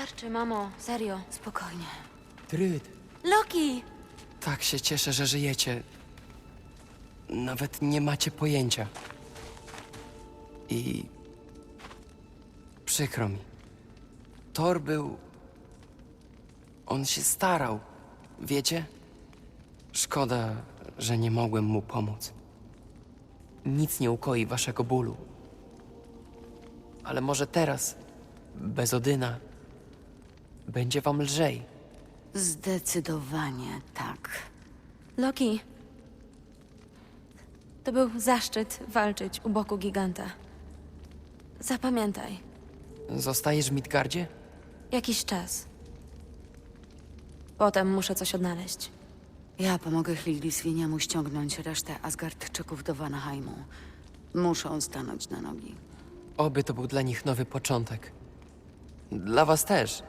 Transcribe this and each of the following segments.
Starczy, mamo. Serio. Spokojnie. Tryd. Loki! Tak się cieszę, że żyjecie. Nawet nie macie pojęcia. I. Przykro mi. Thor był. On się starał. Wiecie? Szkoda, że nie mogłem mu pomóc. Nic nie ukoi waszego bólu. Ale może teraz, bez Odyna, będzie wam lżej. Zdecydowanie tak. Loki. To był zaszczyt walczyć u boku giganta. Zapamiętaj. Zostajesz w Midgardzie? Jakiś czas. Potem muszę coś odnaleźć. Ja pomogę Hildiswiniemu ściągnąć resztę Asgardczyków do Vanaheimu. Muszą stanąć na nogi. Oby to był dla nich nowy początek. Dla was też.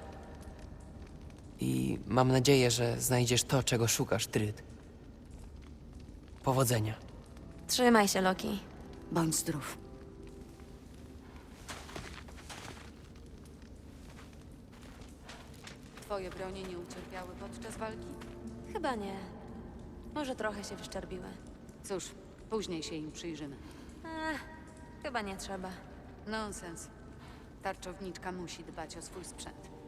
I mam nadzieję, że znajdziesz to, czego szukasz, Tryd. Powodzenia. Trzymaj się, Loki. Bądź zdrów. Twoje bronie nie ucierpiały podczas walki? Chyba nie. Może trochę się wyszczerbiły. Cóż, później się im przyjrzymy. Ech, chyba nie trzeba. Nonsens. Tarczowniczka musi dbać o swój sprzęt.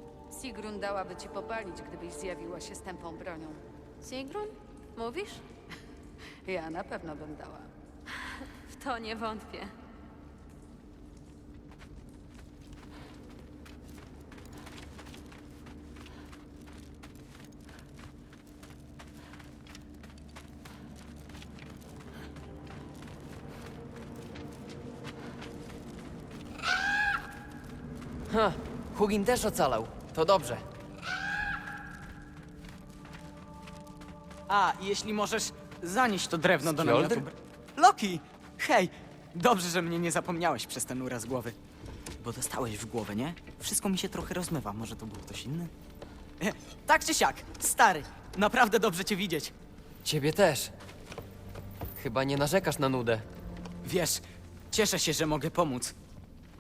Sigrun dałaby ci popalić, gdybyś zjawiła się z tępą bronią. Sigrun? Mówisz? Ja na pewno bym dała. W to nie wątpię. Ha! Hugin też ocalał. To dobrze. A, jeśli możesz, zanieść to drewno do Skjoldr? namiotu. Loki! Hej! Dobrze, że mnie nie zapomniałeś przez ten uraz głowy. Bo dostałeś w głowę, nie? Wszystko mi się trochę rozmywa. Może to był ktoś inny? E, tak czy siak, stary, naprawdę dobrze cię widzieć. Ciebie też. Chyba nie narzekasz na nudę. Wiesz, cieszę się, że mogę pomóc.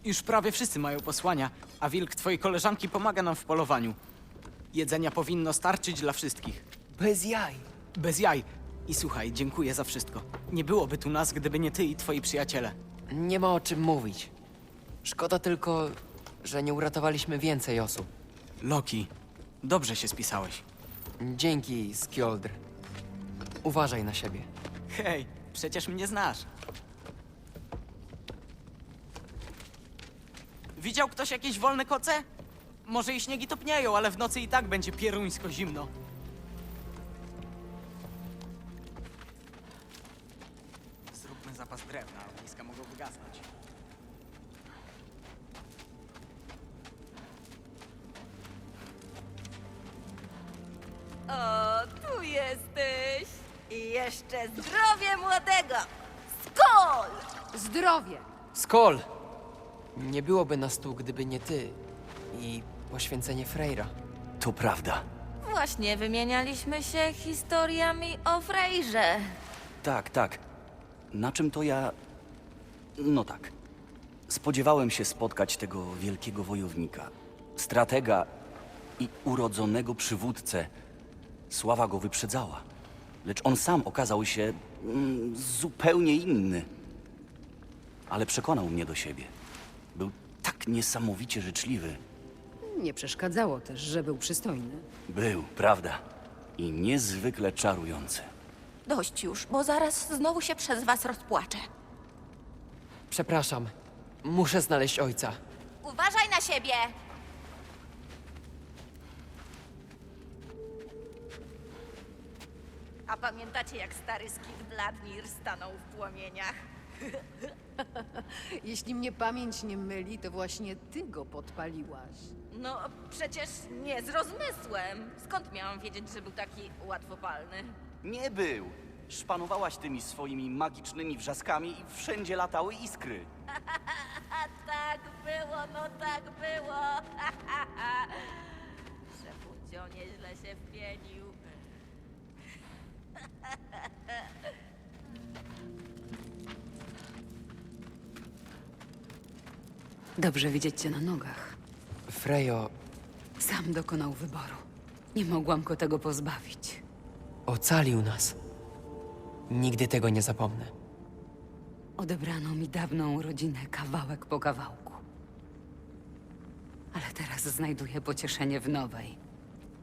Już prawie wszyscy mają posłania, a wilk twojej koleżanki pomaga nam w polowaniu. Jedzenia powinno starczyć dla wszystkich. Bez jaj. Bez jaj. I słuchaj, dziękuję za wszystko. Nie byłoby tu nas, gdyby nie ty i twoi przyjaciele. Nie ma o czym mówić. Szkoda tylko, że nie uratowaliśmy więcej osób. Loki, dobrze się spisałeś. Dzięki, Skjoldr. Uważaj na siebie. Hej, przecież mnie znasz. Widział ktoś jakieś wolne koce? Może i śniegi topnieją, ale w nocy i tak będzie pieruńsko zimno. Zróbmy zapas drewna, ogniska mogą wygasnąć. O, tu jesteś! I jeszcze zdrowie młodego! Skol! Zdrowie! Skol! Nie byłoby nas tu, gdyby nie ty i poświęcenie Freyra. To prawda. Właśnie wymienialiśmy się historiami o Frejrze. Tak, tak. Na czym to ja. No tak. Spodziewałem się spotkać tego wielkiego wojownika, stratega i urodzonego przywódcę. Sława go wyprzedzała. Lecz on sam okazał się mm, zupełnie inny. Ale przekonał mnie do siebie. Był tak niesamowicie życzliwy. Nie przeszkadzało też, że był przystojny. Był, prawda? I niezwykle czarujący. Dość już, bo zaraz znowu się przez was rozpłaczę. Przepraszam. Muszę znaleźć ojca. Uważaj na siebie! A pamiętacie, jak stary Skid Bladnir stanął w płomieniach? Jeśli mnie pamięć nie myli, to właśnie ty go podpaliłaś. No, przecież nie z rozmysłem. Skąd miałam wiedzieć, że był taki łatwopalny? Nie był. Szpanowałaś tymi swoimi magicznymi wrzaskami i wszędzie latały iskry. A tak było, no tak było. Szefuncio nieźle się wpienił. Dobrze widzieć cię na nogach. Frejo, Sam dokonał wyboru. Nie mogłam go tego pozbawić. Ocalił nas. Nigdy tego nie zapomnę. Odebrano mi dawną rodzinę kawałek po kawałku. Ale teraz znajduję pocieszenie w nowej.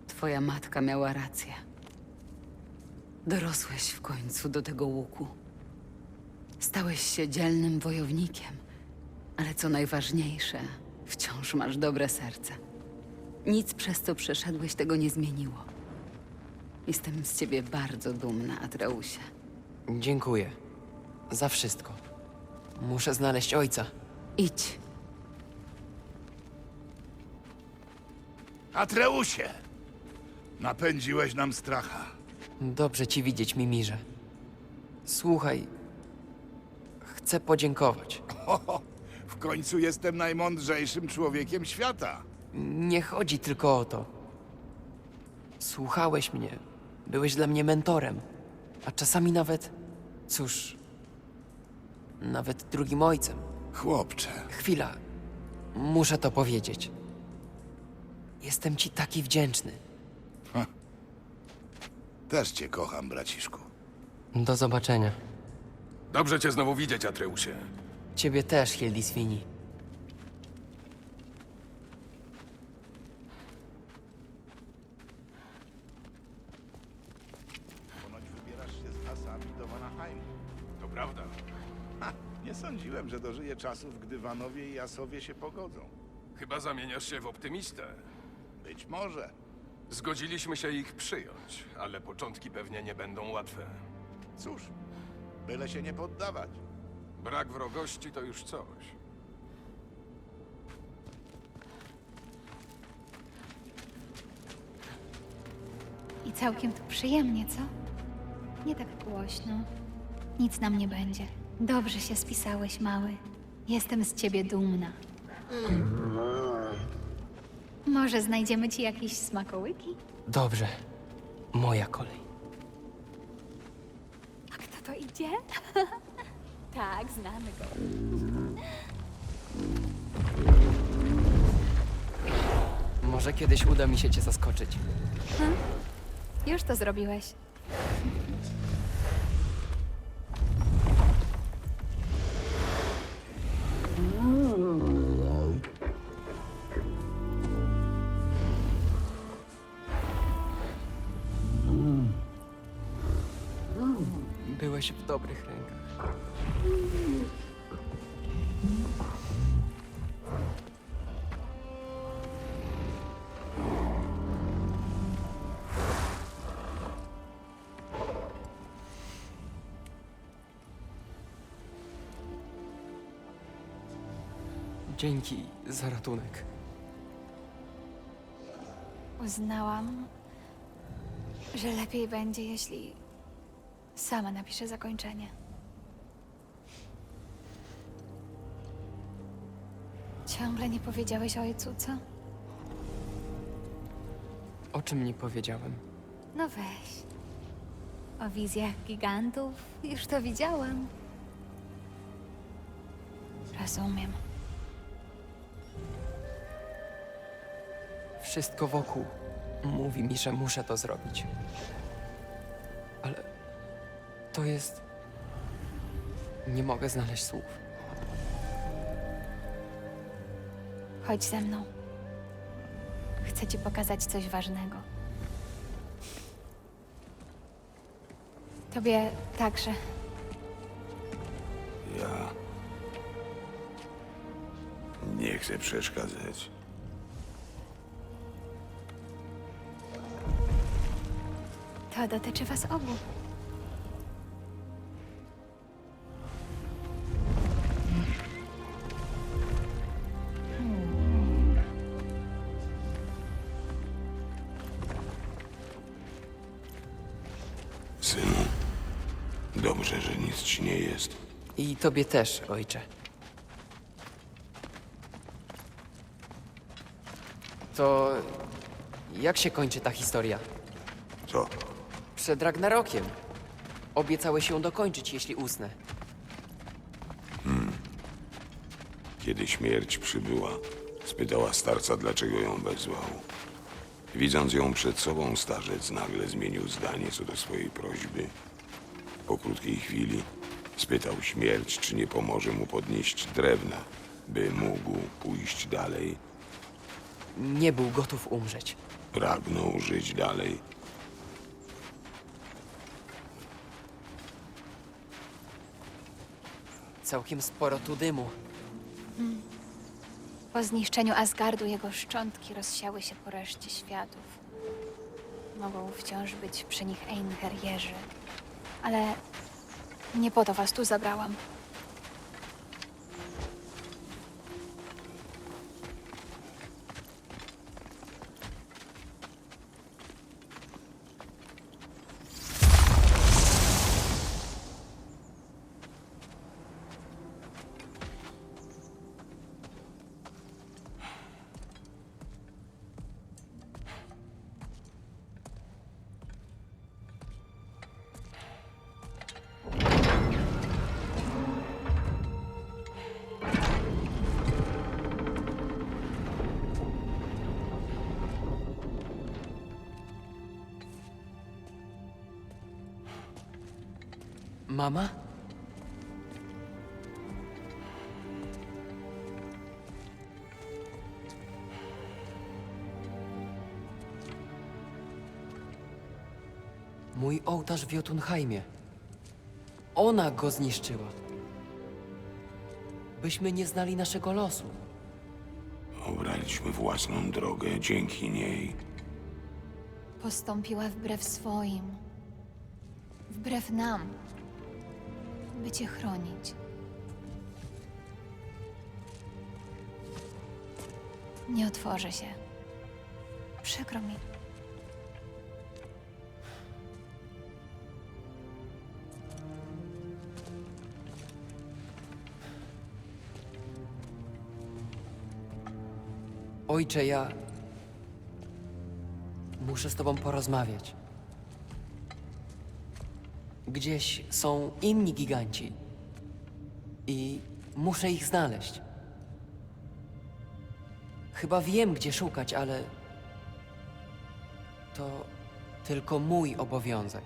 Twoja matka miała rację. Dorosłeś w końcu do tego łuku. Stałeś się dzielnym wojownikiem, ale co najważniejsze, wciąż masz dobre serce. Nic przez co przeszedłeś tego nie zmieniło. Jestem z ciebie bardzo dumna, Atreusie. Dziękuję. Za wszystko. Muszę znaleźć ojca. Idź. Atreusie! Napędziłeś nam stracha. Dobrze ci widzieć, Mimirze. Słuchaj. Chcę podziękować. Ho, w końcu jestem najmądrzejszym człowiekiem świata. Nie chodzi tylko o to. Słuchałeś mnie. Byłeś dla mnie mentorem. A czasami nawet. Cóż. Nawet drugim ojcem. Chłopcze, Chwila. Muszę to powiedzieć. Jestem ci taki wdzięczny. też cię kocham, braciszku. Do zobaczenia. Dobrze cię znowu widzieć, Atreusie. Ciebie też, Hildiswini. Ponoć wybierasz się z asami do Vanaheimu. To prawda. Ha, nie sądziłem, że dożyję czasów, gdy Vanowie i Asowie się pogodzą. Chyba zamieniasz się w optymistę. Być może. Zgodziliśmy się ich przyjąć, ale początki pewnie nie będą łatwe. Cóż, byle się nie poddawać. Brak wrogości to już coś. I całkiem tu przyjemnie, co? Nie tak głośno. Nic nam nie będzie. Dobrze się spisałeś, mały. Jestem z ciebie dumna. Może znajdziemy ci jakieś smakołyki? Dobrze. Moja kolej. A kto to idzie? tak, znamy go. Może kiedyś uda mi się cię zaskoczyć. Już to zrobiłeś. Dzięki za ratunek. Uznałam, że lepiej będzie, jeśli sama napiszę zakończenie. Ciągle nie powiedziałeś ojcu, co? O czym nie powiedziałem? No weź. O wizjach gigantów już to widziałam. Rozumiem. Wszystko wokół mówi mi, że muszę to zrobić. Ale to jest. Nie mogę znaleźć słów. Chodź ze mną. Chcę ci pokazać coś ważnego. Tobie także. Ja. Nie chcę przeszkadzać. To dotyczy was obu. Synu, dobrze, że nic ci nie jest. I tobie też, ojcze. To. Jak się kończy ta historia? Co? Przed Ragnarokiem. Obiecałeś ją dokończyć, jeśli usnę. Kiedy śmierć przybyła, spytała starca, dlaczego ją wezwał. Widząc ją przed sobą, starzec nagle zmienił zdanie co do swojej prośby. Po krótkiej chwili spytał śmierć, czy nie pomoże mu podnieść drewna, by mógł pójść dalej. Nie był gotów umrzeć. Pragnął żyć dalej. Całkiem sporo tu dymu. Po zniszczeniu Asgardu jego szczątki rozsiały się po reszcie światów. Mogą wciąż być przy nich Einherjerzy, ale nie po to was tu zabrałam. Mama? Mój ołtarz w Jotunheimie. Ona go zniszczyła. Byśmy nie znali naszego losu. Obraliśmy własną drogę dzięki niej. Postąpiła wbrew swoim, wbrew nam, by cię chronić. Nie otworzę się. Przykro mi. Ojcze, ja. Muszę z tobą porozmawiać. Gdzieś są inni giganci. I muszę ich znaleźć. Chyba wiem, gdzie szukać, ale. To tylko mój obowiązek.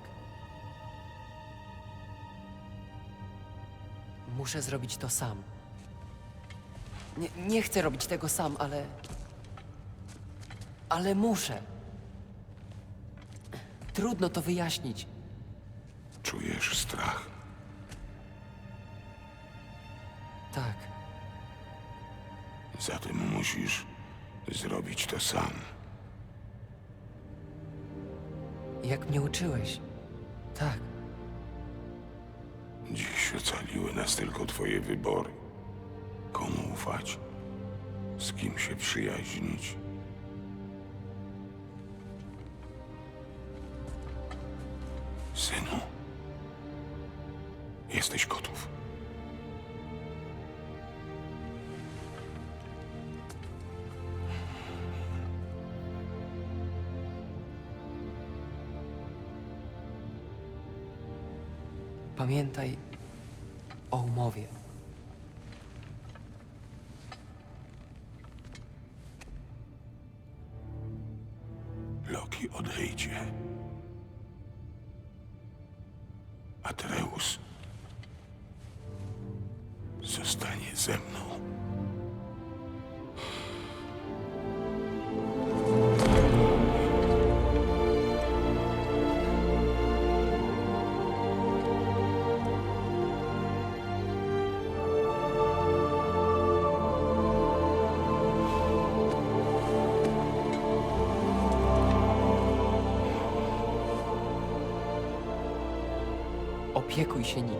Muszę zrobić to sam. Nie, nie chcę robić tego sam, ale. Ale muszę. Trudno to wyjaśnić. Czujesz strach. Tak, Zatem musisz zrobić to sam. jak mnie uczyłeś. Tak, Dziś ocaliły nas tylko twoje wybory. Komu ufać? Z kim się przyjaźnić? Jesteś gotów. pamiętaj o umowie. помещении.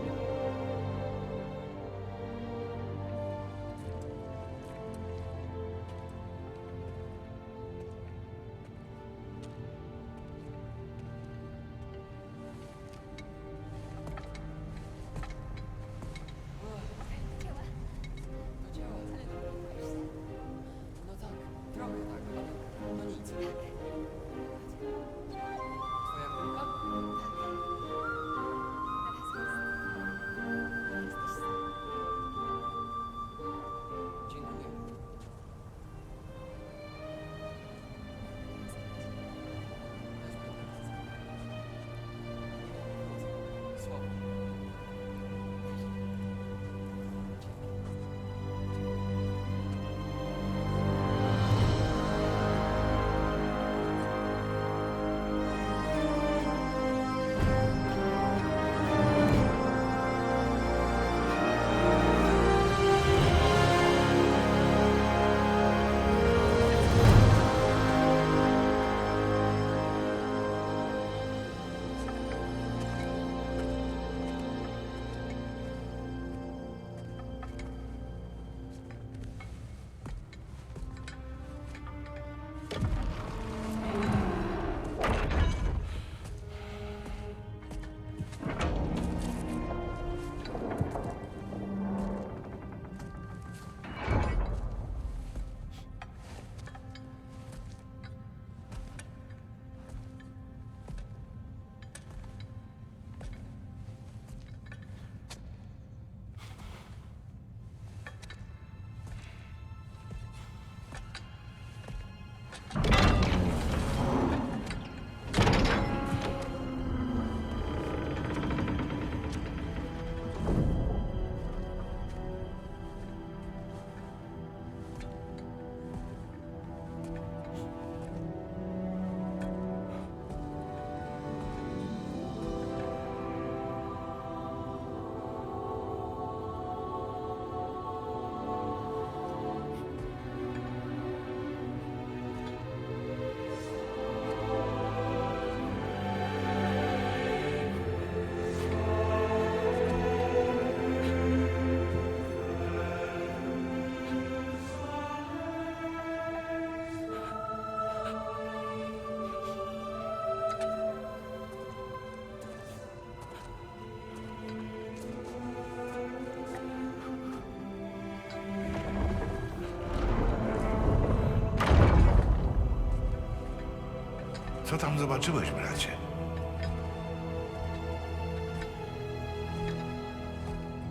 Co tam zobaczyłeś, bracie?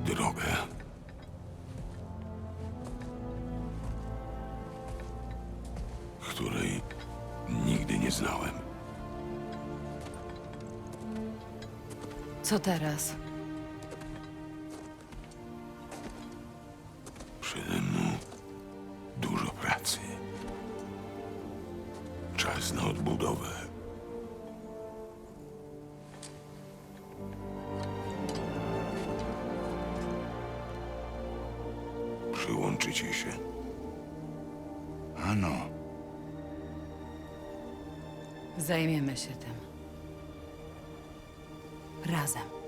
Drogę. Której nigdy nie znałem. Co teraz? Razem.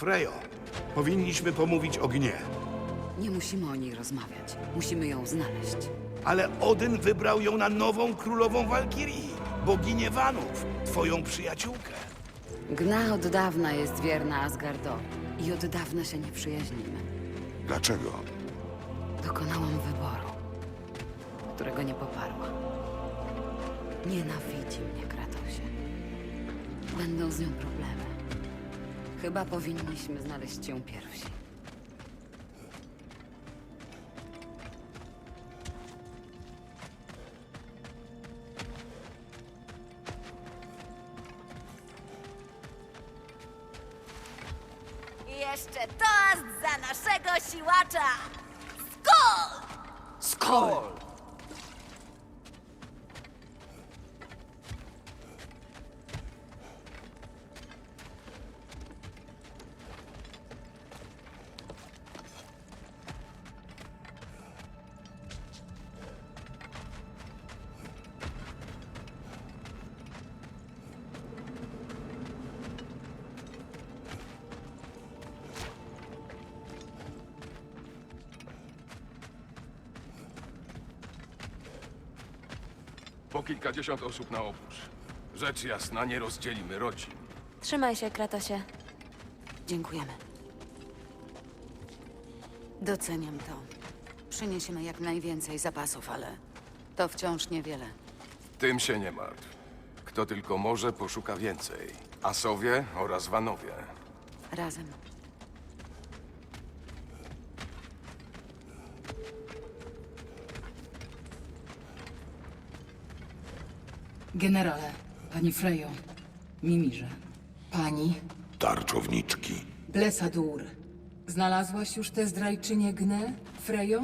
Frejo. Powinniśmy pomówić o gnie. Nie musimy o niej rozmawiać. Musimy ją znaleźć. Ale Odyn wybrał ją na nową królową Walkirii, boginię Wanów, twoją przyjaciółkę. Gna od dawna jest wierna Asgardowi i od dawna się nie przyjaźnimy. Dlaczego? Dokonałam wyboru, którego nie poparła. Nienawidzi mnie, Kratosie. Będą z nią problemy. Chyba powinniśmy znaleźć ją pierwsi. Po kilkadziesiąt osób na obóz. Rzecz jasna, nie rozdzielimy rodzin. Trzymaj się, Kratosie. Dziękujemy. Doceniam to. Przyniesiemy jak najwięcej zapasów, ale to wciąż niewiele. Tym się nie martw. Kto tylko może, poszuka więcej. Asowie oraz Wanowie. Razem. Generale, pani Frejo, Mimirze, pani Tarczowniczki. Blesadur. Znalazłaś już tę zdrajczynię Gnę, Frejo?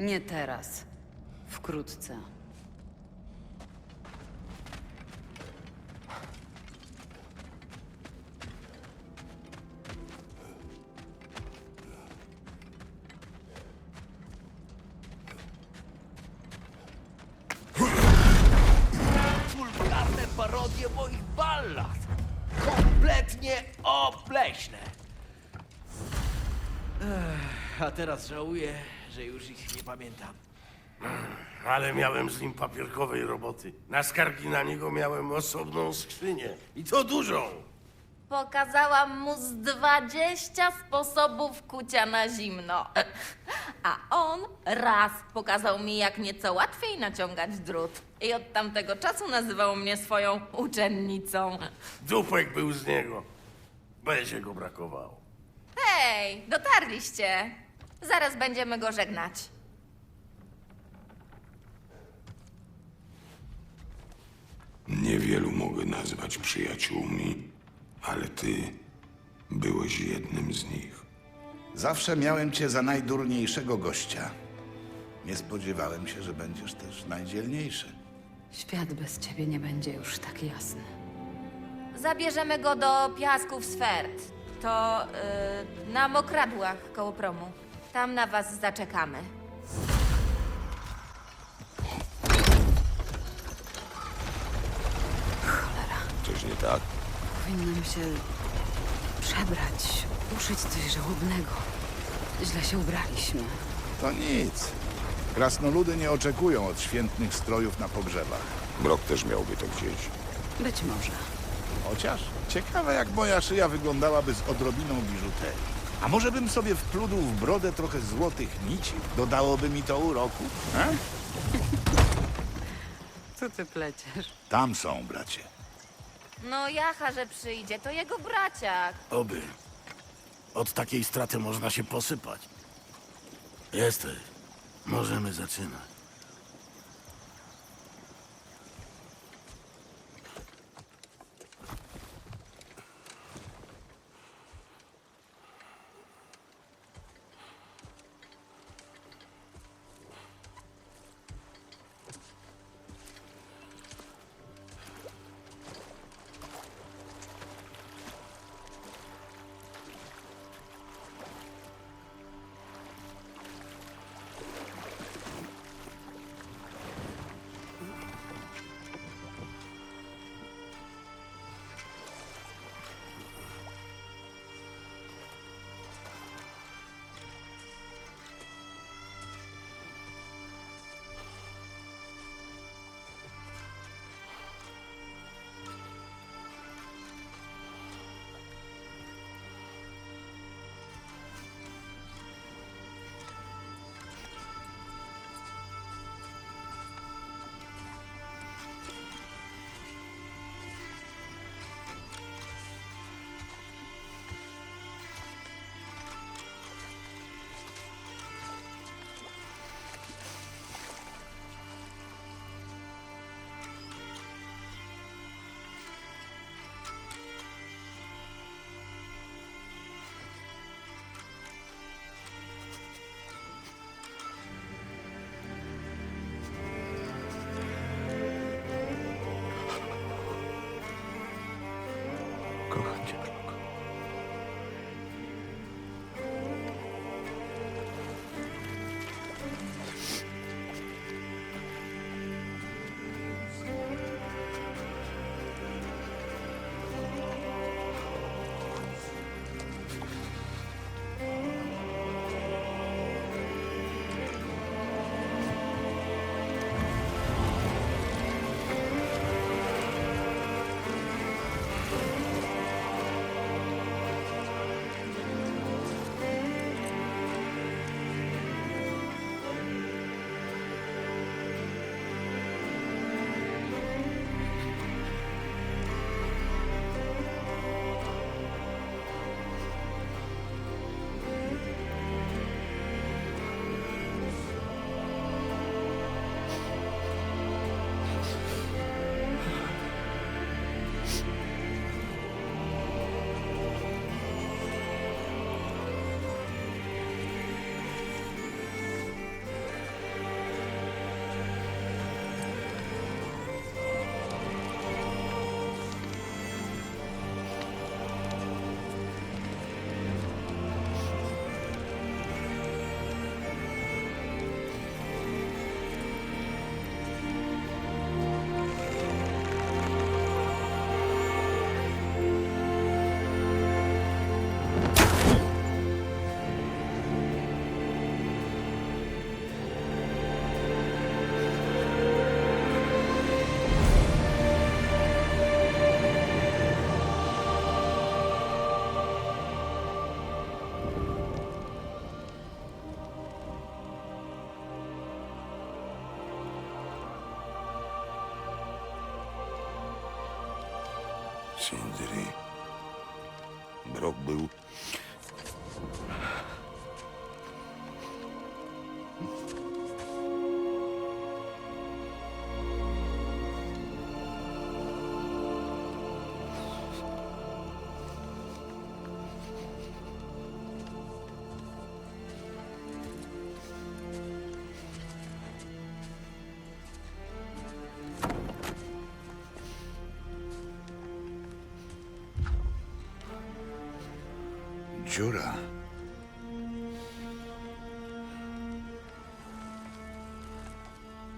Nie teraz. Wkrótce. Teraz żałuję, że już ich nie pamiętam. Ale miałem z nim papierkowej roboty. Na skargi na niego miałem osobną skrzynię. I to dużą. Pokazałam mu z 20 sposobów kucia na zimno. A on raz pokazał mi, jak nieco łatwiej naciągać drut. I od tamtego czasu nazywał mnie swoją uczennicą. Dupek był z niego. Będzie go brakowało. Hej, dotarliście. Zaraz będziemy go żegnać. Niewielu mogę nazwać przyjaciółmi, ale ty byłeś jednym z nich. Zawsze miałem cię za najdurniejszego gościa. Nie spodziewałem się, że będziesz też najdzielniejszy. Świat bez ciebie nie będzie już tak jasny. Zabierzemy go do piasków Sfert. To yy, na mokradłach koło promu. Tam na was zaczekamy. Coś nie tak? Powinnam się przebrać, uszyć coś żałobnego. Źle się ubraliśmy. To nic. Krasnoludy nie oczekują od świętnych strojów na pogrzebach. Mrok też miałby to gdzieś. Być może. Chociaż ciekawe, jak moja szyja wyglądałaby z odrobiną biżuterii. A może bym sobie wpludł w brodę trochę złotych nici? Dodałoby mi to uroku? E? Co ty pleciesz? Tam są, bracie. No jacha, że przyjdzie, to jego braciak. Oby. Od takiej straty można się posypać. Jesteś. Możemy zaczynać. Dziura.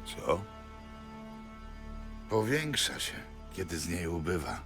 Co? Powiększa się, kiedy z niej ubywa.